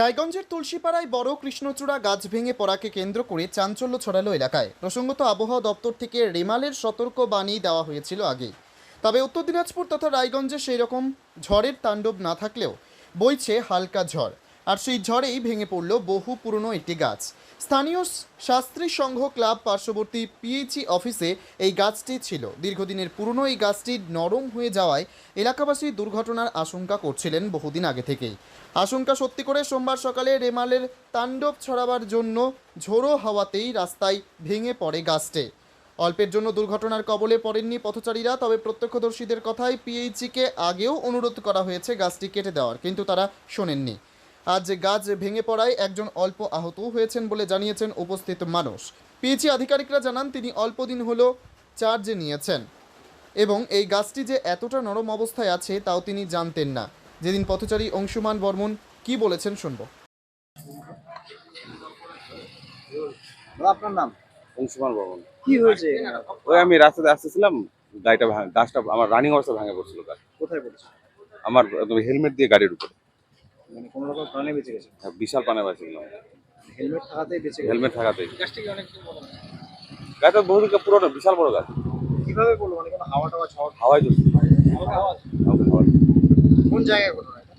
রায়গঞ্জের তুলসীপাড়ায় বড় কৃষ্ণচূড়া গাছ ভেঙে পড়াকে কেন্দ্র করে চাঞ্চল্য ছড়ালো এলাকায়। প্রসঙ্গত আবহাওয়া দপ্তর থেকে রেমালের সতর্ক বাণী দেওয়া হয়েছিল আগে। তবে উত্তর দিনাজপুর তথা রায়গঞ্জে সেই রকম ঝড়ের তাণ্ডব না থাকলেও বইছে হালকা ঝড়। আর সেই ঝড়েই ভেঙে পড়ল বহু পুরনো একটি গাছ। স্থানীয় শাস্ত্রী সংঘ ক্লাব পার্শ্ববর্তী পিএইচই অফিসে এই গাছটি ছিল। দীর্ঘদিনের পুরনো এই গাছটি নরম হয়ে যাওয়ায় এলাকাবাসী দুর্ঘটনার আশঙ্কা করছিলেন বহুদিন আগে থেকেই। আশঙ্কা সত্যি করে সোমবার সকালে রেমালের তাণ্ডব ছড়াবার জন্য ঝোড়ো হাওয়াতেই রাস্তায় ভেঙে পড়ে গাছটি। অল্পের জন্য দুর্ঘটনার কবলে পড়েননি পথচারীরা, তবে প্রত্যক্ষদর্শীদের কথায় পিএইচিকে আগেও অনুরোধ করা হয়েছে গাছটি কেটে দেওয়ার, কিন্তু তারা শোনেননি। আজ গাছ ভেঙে পড়ায় একজন অল্প আহত হয়েছেন বলে জানিয়েছেন উপস্থিত মানুষ। পিএইচি আধিকারিকরা জানান, তিনি অল্প দিন হলো চার্জে নিয়েছেন এবং এই গাছটি যে এতটা নরম অবস্থায় আছে, তাও তিনি জানতেন না। যেদিন পথচারী অংশুমান বর্মন কি বলেছেন শুনব। আপনার নাম? অংশুমান ভবন কি হয়েছে? ওই আমি রাস্তাতে আসতেছিলাম গাড়িটা ভাঙ- গাছটা আমার রানিং অবস্থা ভাঙে পড়ছিল গাছ। কোথায় পড়েছে? আমার হেলমেট দিয়ে গাড়ির উপরে। মানে কোনো রকম প্রাণে বেঁচে গেছে? বিশাল পানে বাঁচছিল হেলমেট থাকাতেই বেঁচে গেছে? হেলমেট থাকাতেই। গাছটা বহু পুরোটা বিশাল বড় গাছ। কীভাবে বলব মানে কোনো হাওয়া টাওয়া ঝড় হাওয়াই চলছে হাওয়াই। কোন জায়গায় ঘটনা এটা?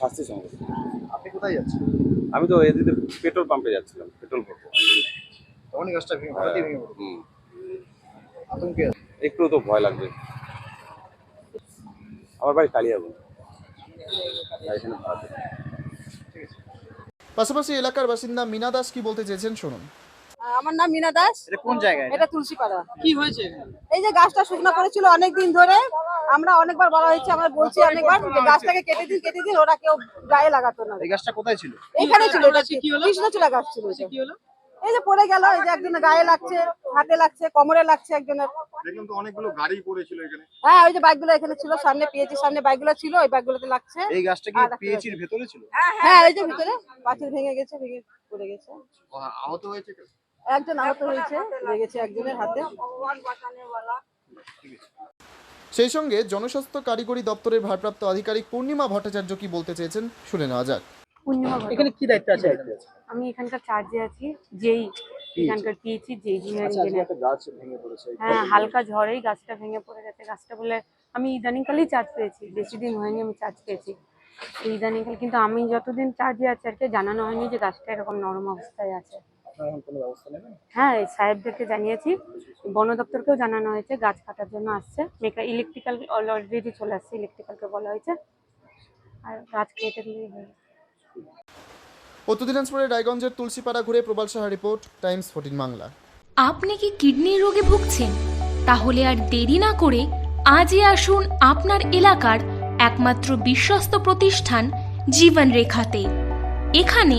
শাস্তি সঙ্গে আপনি কোথায় যাচ্ছেন আমি তো এদিকে পেট্রোল পাম্পে যাচ্ছিলাম পেট্রোল ভরবো তখনই গাছটা ভেঙে হঠাৎই ভেঙে পড়ল হুম। আতঙ্কে একটু তো ভয় লাগবে। আমার বাড়ি কালিয়াগঞ্জ। এখানে ভাড়াতে। পাশাপাশি এলাকার বাসিন্দা মিনা দাস কি বলতে চেয়েছেন শুনুন। আমার নাম মিনা দাস। এটা কোন জায়গায় এটা? তুলসীপাড়া। কি হয়েছে এই যে গাছটা শুকনো করেছিল অনেক দিন ধরে। আমরা অনেকবার বলা হয়েছে আমরা বলছি অনেকবার যে গাছটাকে কেটে দিন কেটে দিন ওরা কেউ গায়ে লাগাতো না। এই গাছটা কোথায় ছিল? এখানে ছিল এটা কৃষ্ণচূড়া গাছ ছিল এটা। এই যে পড়ে গেল এই যে একজনের গায়ে লাগছে হাতে লাগছে কোমরে লাগছে একজনের। দেখলাম তো অনেকগুলো গাড়ি পড়েছিল এখানে। হ্যাঁ ওই যে বাইকগুলো এখানে ছিল সামনে পেয়েছি সামনে বাইকগুলো ছিল ওই বাইকগুলোতে লাগছে। এই গাছটা কি পিএইচির ভেতরে ছিল? হ্যাঁ এই যে ভিতরে। পাঁচিল ভেঙে গেছে ভেঙে পড়ে গেছে। আহত হয়েছে কেউ? একজন আহত হয়েছে লেগেছে একজনের হাতে। সেই সঙ্গে জনস্বাস্থ্য কারিগরি দপ্তরের ভারপ্রাপ্ত আধিকারিক পূর্ণিমা ভট্টাচার্য কি বলতে চেয়েছেন শুনে নেওয়া যাক। পূর্ণিমা এখানে কি দায়িত্ব আছে আমি এখানকার চার্জে আছি যেই এখানকার পিএইচি যে গাছ হ্যাঁ হালকা ঝড়েই গাছটা ভেঙে পড়ে গেছে গাছটা বলে আমি ইদানিংকালেই চার্জ পেয়েছি বেশি দিন হয়নি আমি চার্জ পেয়েছি। ইদানিংকাল কিন্তু আমি যতদিন চার্জে আছি আর কি জানানো হয়নি যে গাছটা এরকম নরম অবস্থায় আছে। হ্যাঁ সাহেবদেরকে জানিয়েছি। বন দপ্তরকেও জানানো হয়েছে গাছ কাটার জন্য আসছে। মেকা ইলেকট্রিক্যাল অলরেডি চলে আসছে ইলেকট্রিক্যালকে বলা হয়েছে। আর গাছ কেটে দিলেই উত্তর দিনাজপুরের রায়গঞ্জের তুলসীপাড়া ঘুরে Probal Saha report Times fourteen Bangla. আপনি কি কিডনির রোগে ভুগছেন? তাহলে আর দেরি না করে আজই আসুন আপনার এলাকার একমাত্র বিশ্বস্ত প্রতিষ্ঠান জীবন রেখাতে এখানে